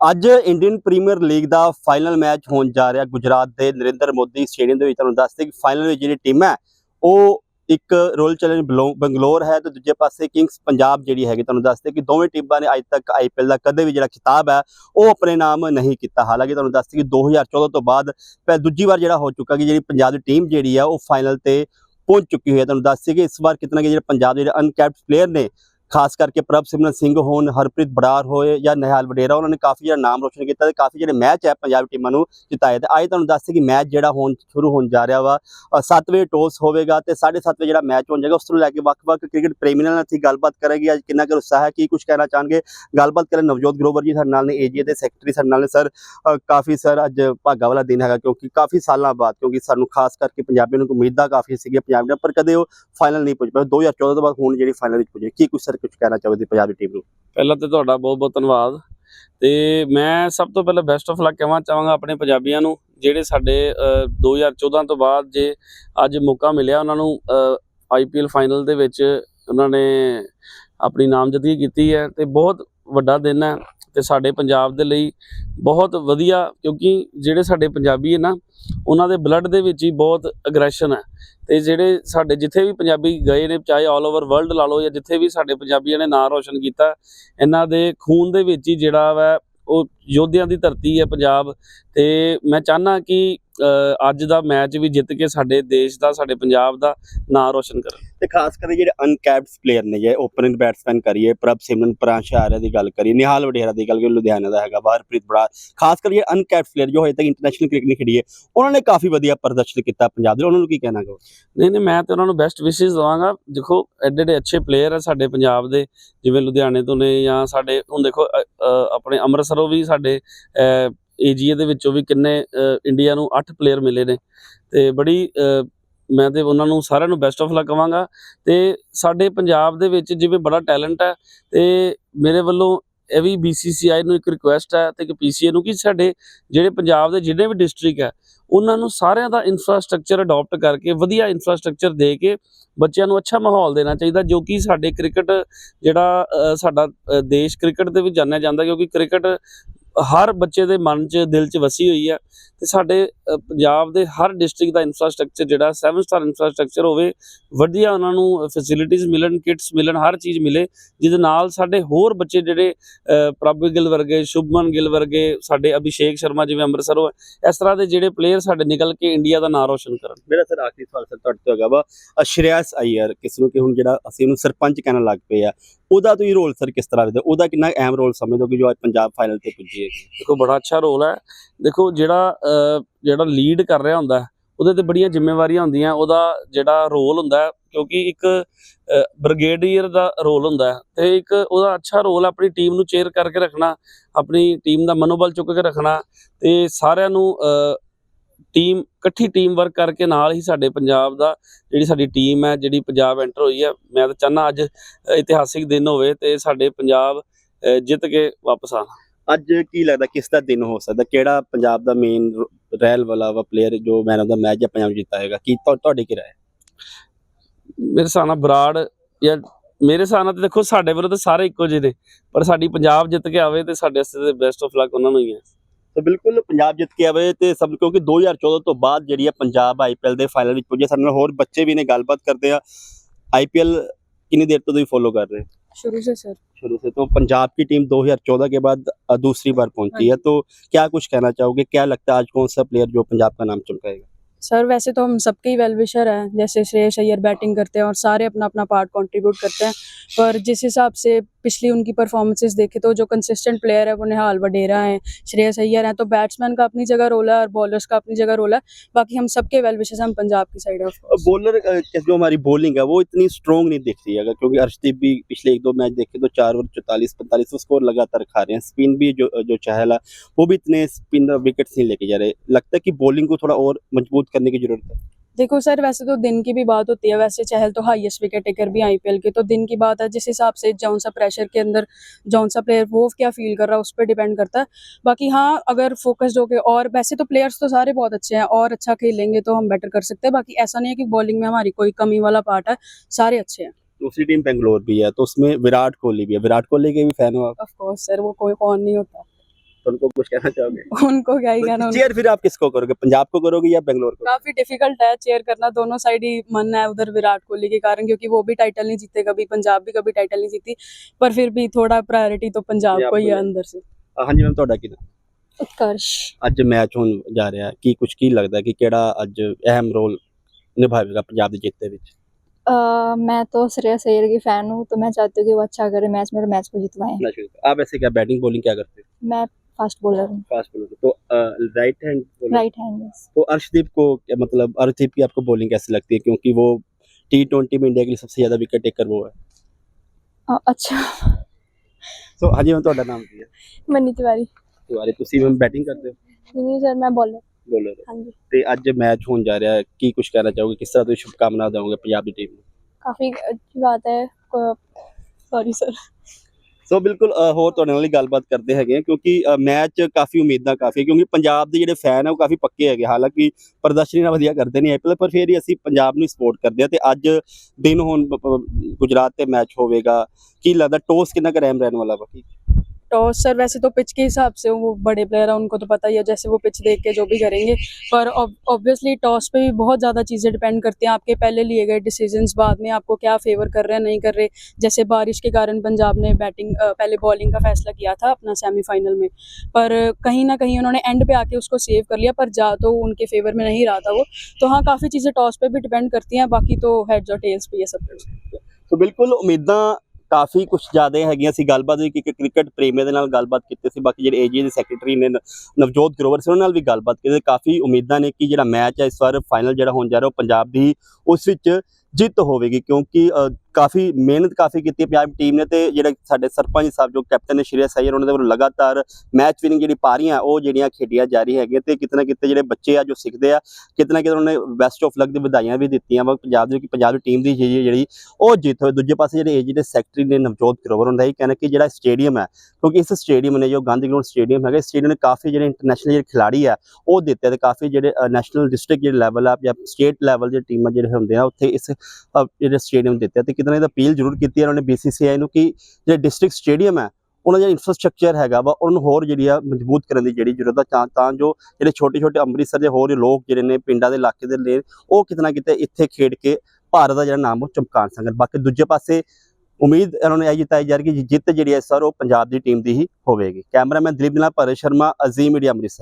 ਅੱਜ Indian premier league ਦਾ final match ਹੋਣ ਜਾ ਰਿਹਾ। ਗੁਜਰਾਤ ਦੇ ਨਰਿੰਦਰ ਮੋਦੀ ਸਟੇਡੀਅਮ ਦੇ ਵਿੱਚ ਤੁਹਾਨੂੰ ਦੱਸਦੇ ਕਿ ਫਾਈਨਲ ਵਿੱਚ ਜਿਹੜੀ ਟੀਮ ਹੈ, ਉਹ ਇੱਕ ਰੋਇਲ ਚੈਲੰਜ ਬੰਗਲੌਰ ਹੈ ਤੇ ਦੂਜੇ ਪਾਸੇ ਕਿੰਗਸ ਪੰਜਾਬ ਜਿਹੜੀ ਹੈਗੀ ਤੁਹਾਨੂੰ ਦੱਸਦੇ ਕਿ ਦੋਵੇਂ ਟੀਮਾਂ ਨੇ ਅੱਜ ਤੱਕ ਆਈਪੀਐਲ ਦਾ ਕਦੇ ਵੀ ਜਿਹੜਾ ਖਿਤਾਬ ਹੈ, ਉਹ ਆਪਣੇ ਨਾਮ ਨਹੀਂ ਕੀਤਾ। ਹਾਲਾਂਕਿ ਤੁਹਾਨੂੰ ਦੱਸਦੇ ਕਿ 2014 ਤੋਂ ਬਾਅਦ ਪਹਿ, ਦੂਜੀ ਵਾਰ ਜਿਹੜਾ ਹੋ ਚੁੱਕਾ ਕਿ ਜਿਹੜੀ ਪੰਜਾਬ ਦੀ ਟੀਮ ਜਿਹੜੀ ਹੈ, ਉਹ ਫਾਈਨਲ ਤੇ ਪਹੁੰਚ ਚੁੱਕੀ ਹੋਈ ਹੈ। ਤੁਹਾਨੂੰ ਦੱਸਦੇ ਕਿ ਇਸ ਵਾਰ ਕਿਤਨਾ ਕਿ ਜਿਹੜੇ ਪੰਜਾਬ ਦੇ ਜਿਹੜੇ ਅਨਕੈਪਡ ਪਲੇਅਰ ਨੇ ਖਾਸ ਕਰਕੇ ਪ੍ਰਭ ਸਿਮਰਨ ਸਿੰਘ ਹੋਣ, ਹਰਪ੍ਰੀਤ ਬੜਾਰ ਹੋਏ ਜਾਂ ਨਿਹਾਲ ਵਡੇਰਾ, ਉਹਨਾਂ ਨੇ ਕਾਫੀ ਜਿਹੜਾ ਨਾਮ ਰੋਸ਼ਨ ਕੀਤਾ ਤੇ ਕਾਫੀ ਜਿਹੜੇ ਮੈਚ ਹੈ ਪੰਜਾਬ ਟੀਮਾਂ ਨੂੰ ਜਿਤਾਏ ਤੇ ਅੱਜ ਤੁਹਾਨੂੰ ਦੱਸਦੇ ਕਿ ਮੈਚ ਜਿਹੜਾ ਹੋਣ, ਸ਼ੁਰੂ ਹੋਣ ਜਾ ਰਿਹਾ ਵਾ। 7 ਵਜੇ ਟੋਸ ਹੋਵੇਗਾ ਤੇ 7:30 ਵਜੇ ਜਿਹੜਾ ਮੈਚ ਹੋਣ ਜਾਏਗਾ, ਉਸ ਤੋਂ ਲੈ ਕੇ ਵੱਖ-ਵੱਖ ਕ੍ਰਿਕਟ ਪ੍ਰੇਮੀਆਂ ਨਾਲ ਅਸੀਂ ਗੱਲਬਾਤ ਕਰਾਂਗੇ। ਅੱਜ ਕਿੰਨਾ ਕੁ ਉਤਸ਼ਾਹ ਹੈ, ਕੀ ਕੁਝ ਕਹਿਣਾ ਚਾਹਣਗੇ? ਗੱਲਬਾਤ ਕਰਨ ਨਵਜੋਤ ਗਰੋਵਰ ਜੀ ਸਾਡੇ ਨਾਲ ਨੇ ਏਜੀਏ ਦੇ ਸੈਕਟਰੀ ਸਾਡੇ ਨਾਲ ਨੇ। ਸਰ ਕਾਫੀ ਸਰ, ਅੱਜ ਭਾਗਾ ਵਾਲਾ ਦਿਨ ਹੈਗਾ ਕਿਉਂਕਿ ਕਾਫੀ ਸਾਲਾਂ ਬਾਅਦ, ਕਿਉਂਕਿ ਸਾਨੂੰ ਖਾਸ ਕਰਕੇ ਪੰਜਾਬੀਆਂ ਨੂੰ ਉਮੀਦਾਂ ਕਾਫੀ ਸੀਗੀਆਂ ਪੰਜਾਬੀਆਂ ਪਰ ਕਦੇ ਉਹ ਫਾਈਨਲ ਨਹੀਂ ਪਹੁੰਚ ਪਾਏ। 2014 ਤੋਂ ਬਾਅਦ ਹੁਣ ਜਿਹੜੀ ਫਾਈਨਲ ਵਿੱਚ ਪੁੱਜੇ, ਕੀ ਕੁਝ ਸਰ ਕੁਝ ਕਹਿਣਾ ਚਾਹੋਗੇ ਪੰਜਾਬ ਦੀ ਟੀਮ ਨੂੰ? ਪਹਿਲਾਂ ਤੇ ਤੁਹਾਡਾ ਬਹੁਤ ਬਹੁਤ ਧੰਨਵਾਦ ਤੇ ਮੈਂ ਸਭ ਤੋਂ ਪਹਿਲਾਂ ਬੈਸਟ ਆਫ ਲੱਕ ਕਹਿਣਾ ਚਾਹਾਂਗਾ ਆਪਣੇ ਪੰਜਾਬੀਆਂ ਨੂੰ ਜਿਹੜੇ ਸਾਡੇ ਅ, 2014 ਤੋਂ ਬਾਅਦ ਜੇ ਅੱਜ ਮੌਕਾ ਮਿਲਿਆ ਉਹਨਾਂ ਨੂੰ ਆਈਪੀਐਲ ਫਾਈਨਲ ਦੇ ਵਿੱਚ ਉਹਨਾਂ ਨੇ ਆਪਣੀ ਨਾਮਜ਼ਦਗੀ ਕੀਤੀ ਹੈ ਤੇ ਬਹੁਤ ਵੱਡਾ ਦਿਨ ਹੈ। ਤੇ ਸਾਡੇ ਪੰਜਾਬ ਦੇ ਲਈ ਬਹੁਤ ਵਧੀਆ, ਕਿਉਂਕਿ ਜਿਹੜੇ ਸਾਡੇ ਪੰਜਾਬੀ ਹੈ ਨਾ, ਉਹਨਾਂ ਦੇ ਬਲੱਡ ਦੇ ਵਿੱਚ ਹੀ ਬਹੁਤ ਅਗਰੈਸ਼ਨ ਹੈ। ਤੇ ਜਿਹੜੇ ਸਾਡੇ, ਜਿੱਥੇ ਵੀ ਪੰਜਾਬੀ ਗਏ ਨੇ, ਚਾਹੇ ਆਲ ਓਵਰ ਵਰਲਡ ਲਾ ਲਓ ਜਾਂ ਜਿੱਥੇ ਵੀ ਸਾਡੇ ਪੰਜਾਬੀਆਂ ਨੇ ਨਾਂ ਰੋਸ਼ਨ ਕੀਤਾ, ਇਹਨਾਂ ਦੇ ਖੂਨ ਦੇ ਵਿੱਚ ਹੀ ਜਿਹੜਾ ਵਾ, ਉਹ ਯੋਧਿਆਂ ਦੀ ਧਰਤੀ ਹੈ ਪੰਜਾਬ ਤੇ ਮੈਂ ਚਾਹਨਾ ਕਿ ਅੱਜ ਦਾ ਮੈਚ ਵੀ ਜਿੱਤ ਕੇ ਸਾਡੇ ਦੇਸ਼ ਦਾ ਸਾਡੇ ਪੰਜਾਬ ਦਾ ਨਾਂ ਰੋਸ਼ਨ ਕਰਨ ਤੇ ਖਾਸ ਕਰਕੇ ਜਿਹੜੇ ਅਨਕੈਪਡ ਪਲੇਅਰ ਨੇ ਜੇ ਓਪਨਿੰਗ ਬੈਟਸਮੈਨ ਕਰੀਏ ਪ੍ਰਭ ਸਿਮਰਨ ਪ੍ਰਾਂਸ਼ ਆਰਿਆ ਦੀ ਗੱਲ ਕਰੀਏ ਨਿਹਾਲ ਵਡੇਰਾ ਦੀ ਗੱਲ ਕਰੀਏ ਲੁਧਿਆਣਾ ਦਾ ਹੈਗਾ ਹਰਪ੍ਰੀਤ ਬੜਾ ਖਾਸ ਕਰਕੇ ਅਨਕੈਪਡ ਪਲੇਅਰ ਜੋ ਹਜੇ ਤੱਕ ਇੰਟਰਨੈਸ਼ਨਲ ਕ੍ਰਿਕਟ ਨਹੀਂ ਖੇਡੀ ਹੈ ਉਹਨਾਂ ਨੇ ਕਾਫੀ ਵਧੀਆ ਪ੍ਰਦਰਸ਼ਨ ਕੀਤਾ ਪੰਜਾਬ ਦੇ ਉਹਨਾਂ ਨੂੰ ਕੀ ਕਹਿਣਾ ਕਹੋ ਨਹੀਂ ਨਹੀਂ ਮੈਂ ਤੇ ਉਹਨਾਂ ਨੂੰ ਬੈਸਟ ਵਿਸ਼ੇਸ ਦਵਾਂਗਾ। ਦੇਖੋ ਐਡੇ ਐਡੇ ਅੱਛੇ ਪਲੇਅਰ ਆ ਸਾਡੇ ਪੰਜਾਬ ਦੇ ਜਿਵੇਂ ਲੁਧਿਆਣੇ ਤੋਂ ਨੇ ਜਾਂ ਸਾਡੇ ਹੁਣ ਦੇਖੋ ਆਪਣੇ ਅੰਮ੍ਰਿਤਸਰੋਂ ਵੀ ਸਾਡੇ ਏਜੀਏ ਦੇ ਵਿੱਚੋਂ ਵੀ ਕਿੰਨੇ ਇੰਡੀਆ ਨੂੰ 8 ਪਲੇਅਰ ਮਿਲੇ ਨੇ। ਤੇ ਬੜੀ ਮੈਂ ਤੇ ਉਹਨਾਂ ਨੂੰ ਸਾਰਿਆਂ ਨੂੰ ਬੈਸਟ ਆਫ ਲੱਕ ਕਵਾਂਗਾ। ਤੇ ਸਾਡੇ ਪੰਜਾਬ ਦੇ ਵਿੱਚ ਜਿਵੇਂ ਬੜਾ ਟੈਲੈਂਟ ਹੈ, ਤੇ ਮੇਰੇ ਵੱਲੋਂ ਇਹ ਵੀ BCCI ਨੂੰ ਇੱਕ ਰਿਕੁਐਸਟ ਹੈ ਤੇ ਕਿ PCA ਨੂੰ ਕਿ ਸਾਡੇ ਜਿਹੜੇ ਪੰਜਾਬ ਦੇ ਜਿੰਨੇ ਵੀ ਡਿਸਟ੍ਰਿਕਟ ਹੈ, ਉਹਨਾਂ ਨੂੰ ਸਾਰਿਆਂ ਦਾ ਇਨਫਰਾਸਟ੍ਰਕਚਰ ਅਡਾਪਟ ਕਰਕੇ ਵਧੀਆ ਇਨਫਰਾਸਟ੍ਰਕਚਰ ਦੇ ਕੇ ਬੱਚਿਆਂ ਨੂੰ ਅੱਛਾ ਮਾਹੌਲ ਦੇਣਾ ਚਾਹੀਦਾ, ਜੋ ਕਿ ਸਾਡੇ ਕ੍ਰਿਕਟ ਜਿਹੜਾ ਸਾਡਾ ਦੇਸ਼ ਕ੍ਰਿਕਟ ਦੇ ਵਿੱਚ ਜਾਣਿਆ ਜਾਂਦਾ, ਕਿਉਂਕਿ ਕ੍ਰਿਕਟ ਹਰ ਬੱਚੇ ਦੇ ਮਨ 'ਚ ਦਿਲ 'ਚ ਵਸੀ ਹੋਈ ਹੈ ਤੇ ਸਾਡੇ ਪੰਜਾਬ ਦੇ ਹਰ ਡਿਸਟ੍ਰਿਕਟ ਦਾ ਇਨਫਰਾਸਟ੍ਰਕਚਰ ਜਿਹੜਾ 7 ਸਟਾਰ ਇਨਫਰਾਸਟ੍ਰਕਚਰ ਹੋਵੇ ਵਧੀਆ ਉਹਨਾਂ ਨੂੰ ਫੈਸਿਲਿਟੀਆਂ ਮਿਲਣ ਕਿਟਸ ਮਿਲਣ ਹਰ ਚੀਜ਼ ਮਿਲੇ ਜਿਹਦੇ ਨਾਲ ਸਾਡੇ ਹੋਰ ਬੱਚੇ ਜਿਹੜੇ ਪ੍ਰਭ ਗਿੱਲ ਵਰਗੇ ਸ਼ੁਭਮਨ ਗਿੱਲ ਵਰਗੇ ਸਾਡੇ ਅਭਿਸ਼ੇਕ ਸ਼ਰਮਾ ਜਿਵੇਂ ਅੰਮ੍ਰਿਤਸਰੋਂ ਹੈ, ਇਸ ਤਰ੍ਹਾਂ ਦੇ ਜਿਹੜੇ ਪਲੇਅਰ ਸਾਡੇ ਨਿਕਲ ਕੇ ਇੰਡੀਆ ਦਾ ਨਾਂ ਰੋਸ਼ਨ ਕਰਨ। ਮੇਰਾ ਸਰ ਆਖਰੀ ਸਵਾਲ ਸਰ ਤੁਹਾਡੇ ਤੋਂ ਹੈਗਾ ਵਾ ਅ, ਸ਼੍ਰੇਯਸ ਅਈਅਰ ਕਿਸ ਨੂੰ ਕਿ ਹੁਣ ਜਿਹੜਾ ਅਸੀਂ ਉਹਨੂੰ ਸਰਪੰਚ ਕਹਿਣ ਲੱਗ ਪਏ ਆ ਉਹਦਾ ਤੁਸੀਂ ਰੋਲ ਸਰ ਕਿਸ ਤਰ੍ਹਾਂ ਦੇ ਉਹਦਾ ਕਿੰਨਾ ਅਹਿਮ ਰੋਲ ਸਮਝਦੇ ਹੋ ਕਿ ਜੋ ਅੱਜ ਪੰਜਾਬ ਫਾਈਨਲ ਤੇ ਪੁੱਜੀ ਹੈ ਦੇਖੋ ਬੜਾ ਅੱਛਾ ਰੋਲ ਹੈ। ਦੇਖੋ ਜਿਹੜਾ ਜਿਹੜਾ ਲੀਡ ਕਰ ਰਿਹਾ ਹੁੰਦਾ, ਉਹਦੇ ਤੇ ਬੜੀਆਂ ਜ਼ਿੰਮੇਵਾਰੀਆਂ ਹੁੰਦੀਆਂ, ਉਹਦਾ ਜਿਹੜਾ ਰੋਲ ਹੁੰਦਾ, ਕਿਉਂਕਿ ਇੱਕ ਬ੍ਰਿਗੇਡੀਅਰ ਦਾ ਰੋਲ ਹੁੰਦਾ ਹੈ ਤੇ ਇੱਕ ਉਹਦਾ ਅੱਛਾ ਰੋਲ ਆਪਣੀ ਟੀਮ ਨੂੰ ਚੇਅਰ ਕਰਕੇ ਰੱਖਣਾ, ਆਪਣੀ ਟੀਮ ਦਾ ਮਨੋਬਲ ਚੁੱਕ ਕੇ ਰੱਖਣਾ, ਤੇ ਸਾਰਿਆਂ ਨੂੰ ਟੀਮ ਇਕੱਠੀ ਟੀਮ ਵਰਕ ਕਰਕੇ ਨਾਲ ਹੀ ਸਾਡੇ ਪੰਜਾਬ ਦਾ ਜਿਹੜੀ ਸਾਡੀ ਟੀਮ ਹੈ, ਜਿਹੜੀ ਪੰਜਾਬ ਐਂਟਰ ਹੋਈ ਹੈ, ਮੈਂ ਤਾਂ ਚਾਹੁੰਦਾ ਅੱਜ ਇਤਿਹਾਸਿਕ ਦਿਨ ਹੋਵੇ, ਤੇ ਸਾਡੇ ਪੰਜਾਬ ਜਿੱਤ ਕੇ ਵਾਪਸ ਆਣ ਅੱਜ ਕੀ ਲੱਗਦਾ ਕਿਸ ਦਾ ਦਿਨ ਹੋ ਸਕਦਾ? ਕਿਹੜਾ ਪੰਜਾਬ ਦਾ ਮੇਨ ਰਹਿਲ ਵਾਲਾ ਵਾ ਪਲੇਅਰ ਜੋ ਮੈਨ ਆਫ ਦਾ ਮੈਚ ਜਾਂ ਪੰਜਾਬ ਜਿੱਤਾ ਹੈਗਾ? ਕੀ ਤੁਹਾਡੇ ਕੀ ਰਾਏ? ਮੇਰੇ ਹਿਸਾਬ ਨਾਲ ਬਰਾੜ ਜਾਂ ਮੇਰੇ ਹਿਸਾਬ ਨਾਲ ਦੇਖੋ ਸਾਡੇ ਵੱਲੋਂ ਤਾਂ ਸਾਰੇ ਇੱਕੋ ਜਿਹੇ ਨੇ ਪਰ ਸਾਡੀ ਪੰਜਾਬ ਜਿੱਤ ਕੇ ਆਵੇ ਤੇ ਸਾਡੇ ਵਾਸਤੇ ਤੇ ਬੈਸਟ ਆਫ ਲੱਕ ਉਹਨਾਂ ਨੂੰ ਹੀ ਹੈ। ਤਾਂ ਬਿਲਕੁਲ ਪੰਜਾਬ ਜਿੱਤ ਕੇ ਆਵੇ ਤੇ ਸਭ ਕਿਉਂਕਿ 2014 ਤੋਂ ਬਾਅਦ ਜਿਹੜੀ ਆ ਪੰਜਾਬ ਆਈਪੀਐਲ ਦੇ ਫਾਈਨਲ ਵਿੱਚ ਪੁੱਜੇ ਸਾਡੇ ਨਾਲ ਹੋਰ ਬੱਚੇ ਵੀ ਨੇ ਗੱਲਬਾਤ ਕਰਦੇ ਆ। ਆਈਪੀਐਲ ਕਿੰਨੀ ਦੇਰ ਤੋਂ ਤੁਸੀਂ ਫੋਲੋ ਕਰ ਰਹੇ? शुरू से सर शुरू से तो पंजाब की टीम 2014 के बाद अ, दूसरी बार पहुंची है तो क्या कुछ कहना चाहोगे क्या लगता है आज कौन सा प्लेयर जो पंजाब का नाम चमकाएगा सर वैसे तो हम सबके ही वेल विशर हैं जैसे श्रेयस अय्यर बैटिंग करते हैं और सारे अपना अपना पार्ट कंट्रीब्यूट करते हैं पर जिस हिसाब से पिछली उनकी परफॉर्मेंसेस देखे तो जो कंसिस्टेंट प्लेयर है, वो निहाल वडेरा हैं, श्रेयस अय्यर हैं तो बैट्समैन का अपनी जगह रोल है और बॉलर्स का अपनी जगह रोल है। बाकी हम सबके वेल विशेस हम पंजाब की साइड है बॉलर जो हमारी बॉलिंग है, वो इतनी स्ट्रॉन्ग नहीं दिख रही है। क्योंकि अर्शदीप भी पिछले एक दो मैच देखे तो चार ओवर चौतालीस, पैंतालीस स्कोर लगातार खा रहे हैं। स्पिन भी जो जो चहल वो भी इतने स्पिन विकेट्स नहीं लेके जा रहे। लगता है कि बॉलिंग को थोड़ा और मज़बूत करने की ज़रूरत है। देखो सर वैसे तो दिन की भी बात होती है वैसे चहल तो हाईएस्ट विकेट टेकर भी आईपीएल के तो दिन की बात है जिस हिसाब से जौन सा प्रेशर के अंदर जौन सा प्लेयर वो क्या फील कर रहा है उस पर डिपेंड करता है। बाकी हाँ अगर फोकस्ड होके और वैसे तो प्लेयर्स तो सारे बहुत अच्छे हैं और अच्छा खेलेंगे तो हम बेटर कर सकते हैं बाकी ऐसा नहीं है कि बॉलिंग में हमारी कोई कमी वाला पार्ट है सारे अच्छे हैं। दूसरी टीम बेंगलोर भी है तो उसमें विराट कोहली भी है। विराट कोहली के भी फ़ैन हो आप? ऑफ़ कोर्स सर वो कोई कौन नहीं होता। उनको कुछ कहना चाहोगे उनको क्या ही कहना उनको चेयर फिर आप किसको करोगे पंजाब को करोगे या बेंगलोर को काफी डिफिकल्ट है चेयर करना दोनों साइड ही मन है उधर विराट कोहली के कारण क्योंकि वो भी टाइटल नहीं जीते कभी पंजाब भी कभी टाइटल नहीं जीती पर फिर भी थोड़ा प्रायोरिटी तो पंजाब पंजाब को ही को है है। अंदर से ਅ, ਹਾਂਜੀ ਮੈਮ ਤੁਹਾਡਾ ਕੀ ਨਾਮ ਉਤਕਰਸ਼ ਅੱਜ ਮੈਚ ਹੋਣ ਜਾ ਰਿਹਾ ਕੀ ਕੁਝ ਕੀ ਲੱਗਦਾ ਕਿ ਕਿਹੜਾ ਅੱਜ ਅਹਿਮ ਰੋਲ ਨਿਭਾਵੇਗਾ ਪੰਜਾਬ ਦੀ ਜਿੱਤ ਦੇ ਵਿੱਚ अ, मैं तो श्रेयस अय्यर की फ़ैन हूँ तो मैं चाहती हूँ कि वो अच्छा करे मैच में और मैच को जितवाएं ना शुरू करो। आप ऐसे क्या बैटिंग बॉलिंग क्या करते हो मैं फास्ट बॉलर हूँ फास्ट बॉलर तो राइट हैंड राइट हैंड तो अर्शदीप को क्या मतलब अर्शदीप की आपको बॉलिंग कैसी लगती है क्योंकि वो टी ट्वेंटी में इंडिया के लिए सबसे ज्यादा विकेट टेकर वो है अच्छा ਸੋ ਹਾਂਜੀ ਮੈਂ ਤੁਹਾਡਾ ਨਾਮ ਕੀ ਹੈ मनी तिवारी ਤੁਹਾਰੇ ਤੁਸੀਂ ਮੈਂ ਬੈਟਿੰਗ ਕਰਦੇ ਹੋ नहीं सर मैं बॉलर ਬੋਲਰ हाँ जी ਤੇ ਅੱਜ ਮੈਚ ਹੋਣ ਜਾ ਰਿਹਾ ਹੈ ਕੀ ਕੁਝ ਕਹਿਣਾ ਚਾਹੋਗੇ ਕਿਸ ਤਰ੍ਹਾਂ ਤੁਸੀਂ ਸ਼ੁਭਕਾਮਨਾ ਦਵੋਗੇ ਪੰਜਾਬ ਦੀ ਟੀਮ ਨੂੰ काफ़ी अच्छी बात है सॉरी सर ਸੋ ਬਿਲਕੁਲ ਹੋਰ ਤੁਹਾਡੇ ਨਾਲ ਹੀ ਗੱਲਬਾਤ ਕਰਦੇ ਹੈਗੇ ਆ ਕਿਉਂਕਿ ਮੈਚ ਕਾਫੀ ਉਮੀਦਾਂ ਕਾਫੀ ਕਿਉਂਕਿ ਪੰਜਾਬ ਦੇ ਜਿਹੜੇ ਫੈਨ ਆ ਉਹ ਕਾਫੀ ਪੱਕੇ ਹੈਗੇ ਹਾਲਾਂਕਿ ਪ੍ਰਦਰਸ਼ਨੀ ਨਾਲ ਵਧੀਆ ਕਰਦੇ ਨਹੀਂ ਆਈਪੀਐਲ ਪਰ ਫਿਰ ਵੀ ਅਸੀਂ ਪੰਜਾਬ ਨੂੰ ਸਪੋਰਟ ਕਰਦੇ ਆ ਤੇ ਅੱਜ ਦਿਨ ਹੁਣ ਗੁਜਰਾਤ ਤੇ ਮੈਚ ਹੋਵੇਗਾ। ਕੀ ਲੱਗਦਾ ਟੋਸ ਕਿੰਨਾ ਕੁ ਰਹਿਮ ਰਹਿਣ ਵਾਲਾ ਵਾ? टॉस सर वैसे तो पिच के हिसाब से वो बड़े प्लेयर हैं, उनको तो पता ही है, जैसे वो पिच देख के जो भी करेंगे। पर ऑब्वियसली टॉस पे भी बहुत ज़्यादा चीज़ें डिपेंड करती हैं। आपके पहले लिए गए डिसीजंस बाद में आपको क्या फेवर कर रहे हैं, नहीं कर रहे? जैसे बारिश के कारण पंजाब ने बैटिंग पहले बॉलिंग का फैसला किया था अपना सेमीफाइनल में। पर कहीं ना कहीं उन्होंने एंड पे आके उसको सेव कर लिया, पर जा तो उनके फेवर में नहीं रहा था वो। तो हाँ काफ़ी चीज़ें टॉस पर भी डिपेंड करती हैं, बाकी तो हेड्स और टेल्स पर यह सब तो बिल्कुल उम्मीदा ਕਾਫੀ ਕੁਝ ਜ਼ਿਆਦਾ ਹੈਗੀਆਂ ਸੀ। ਗੱਲਬਾਤ ਵੀ ਕਿ ਕ੍ਰਿਕਟ ਪ੍ਰੇਮੀਆਂ ਦੇ ਨਾਲ ਗੱਲਬਾਤ ਕੀਤੀ ਸੀ। ਬਾਕੀ ਜਿਹੜੇ ਏਜੀ ਦੇ ਸੈਕਟਰੀ ਨੇ ਨਵਜੋਤ ਗਰੋਵਰ ਸੀ, ਉਹਨਾਂ ਨਾਲ ਵੀ ਗੱਲਬਾਤ ਕੀਤੀ। ਕਾਫੀ ਉਮੀਦਾਂ ਨੇ ਕਿ ਜਿਹੜਾ ਮੈਚ ਹੈ ਇਸ ਵਾਰ ਫਾਈਨਲ ਜਿਹੜਾ ਹੋਣ ਜਾ ਰਿਹਾ ਉਹ ਪੰਜਾਬ ਦੀ ਉਸ ਵਿੱਚ ਜਿੱਤ ਹੋਵੇਗੀ। ਕਿਉਂਕਿ ਕਾਫੀ ਮਿਹਨਤ ਕਾਫੀ ਕੀਤੀ ਹੈ ਪੰਜਾਬ ਟੀਮ ਨੇ ਤੇ ਜਿਹੜੇ ਸਾਡੇ ਸਰਪੰਚ ਸਾਹਿਬ ਜੋ ਕੈਪਟਨ ਨੇ ਸ਼੍ਰੀ ਅਈਅਰ ਉਹਨਾਂ ਦੇ ਵੱਲੋਂ ਲਗਾਤਾਰ ਮੈਚ ਵਿਨਿੰਗ ਜਿਹੜੀ ਪਾਰੀਆਂ ਉਹ ਜਿਹੜੀਆਂ ਖੇਡੀਆਂ ਜਾ ਰਹੀ ਹੈਗੀਆਂ ਤੇ ਕਿਤੇ ਨਾ ਕਿਤੇ ਜਿਹੜੇ ਬੱਚੇ ਆ ਜੋ ਸਿੱਖਦੇ ਆ, ਕਿਤੇ ਨਾ ਕਿਤੇ ਉਹਨਾਂ ਨੇ ਬੈਸਟ ਆਫ ਲੱਕ ਦੀ ਵਧਾਈਆਂ ਵੀ ਦਿੱਤੀਆਂ ਵਾ ਪੰਜਾਬ ਦੀ ਕਿ ਪੰਜਾਬ ਦੀ ਟੀਮ ਦੀ ਜਿਹੜੀ ਜਿਹੜੀ ਉਹ ਜਿੱਤ ਹੋਏ ਦੂਜੇ ਪਾਸੇ ਜਿਹੜੇ ਏਜੀ ਦੇ ਸੈਕਟਰੀ ਨੇ ਨਵਜੋਤ ਗਰੋਵਰ ਹੁੰਦਾ, ਇਹ ਕਹਿਣਾ ਕਿ ਜਿਹੜਾ ਸਟੇਡੀਅਮ ਹੈ ਕਿਉਂਕਿ ਇਸ ਸਟੇਡੀਅਮ ਨੇ ਜੋ ਗਾਂਧੀ ਗਰਾਊਂਡ ਸਟੇਡੀਅਮ ਹੈਗਾ, ਇਸ ਸਟੇਡੀਅਮ ਨੇ ਕਾਫੀ ਜਿਹੜੇ ਇੰਟਰਨੈਸ਼ਨਲ ਜਿਹੜੇ ਖਿਡਾਰੀ ਆ, ਉਹ ਦਿੱਤੇ ਤੇ ਕਾਫੀ ਜਿਹੜੇ ਨੈਸ਼ਨਲ ਡਿਸਟ੍ਰਿਕਟ ਜਿਹੜੇ ਲੈਵਲ ਆ ਜਾਂ ਸਟੇਟ ਲੈਵਲ ਦੇ ਟੀਮਾਂ ਜਿਹੜੇ ਹੁੰਦੇ ਆ, ਉੱਥੇ ਇਸ ਜਿਹੜੇ ਸਟੇਡੀਅਮ ਦਿੱਤੇ ਆ ਤੇ ਕਿਤੇ ਨਾ ਕਿਤੇ ਅਪੀਲ ਜ਼ਰੂਰ ਕੀਤੀ ਹੈ ਉਹਨਾਂ ਨੇ ਬੀਸੀਸੀਆਈ ਨੂੰ ਕਿ ਜਿਹੜੇ ਡਿਸਟ੍ਰਿਕਟ ਸਟੇਡੀਅਮ ਹੈ, ਉਹਨਾਂ ਦਾ ਇਨਫਰਾਸਟ੍ਰਕਚਰ ਹੈਗਾ ਵਾ, ਉਹਨੂੰ ਹੋਰ ਜਿਹੜੀ ਆ ਮਜ਼ਬੂਤ ਕਰਨ ਦੀ ਜਿਹੜੀ ਜ਼ਰੂਰਤ ਆ, ਤਾਂ ਜੋ ਜਿਹੜੇ ਛੋਟੇ ਛੋਟੇ ਅੰਮ੍ਰਿਤਸਰ ਦੇ ਹੋਰ ਲੋਕ ਜਿਹੜੇ ਨੇ ਪਿੰਡਾਂ ਦੇ ਇਲਾਕੇ ਦੇ ਨੇ, ਉਹ ਕਿਤੇ ਨਾ ਕਿਤੇ ਇੱਥੇ ਖੇਡ ਕੇ ਭਾਰਤ ਦਾ ਜਿਹੜਾ ਨਾਮ ਉਹ ਚਮਕਾਉਣ ਸਕਣ। ਬਾਕੀ ਦੂਜੇ ਪਾਸੇ ਉਮੀਦ ਇਹਨਾਂ ਨੂੰ ਇਹ ਜਿਤਾਈ ਜਾ ਰਹੀ ਕਿ ਜਿੱਤ ਜਿਹੜੀ ਹੈ ਸਰ, ਉਹ ਪੰਜਾਬ ਦੀ ਟੀਮ ਦੀ ਹੀ ਹੋਵੇਗੀ। ਕੈਮਰਾਮੈਨ ਦਿਲੀਪ ਨਾਲ ਭਰਤ ਸ਼ਰਮਾ, ਅਜ਼ੀਮ ਮੀਡੀਆ ਅੰਮ੍ਰਿਤਸਰ।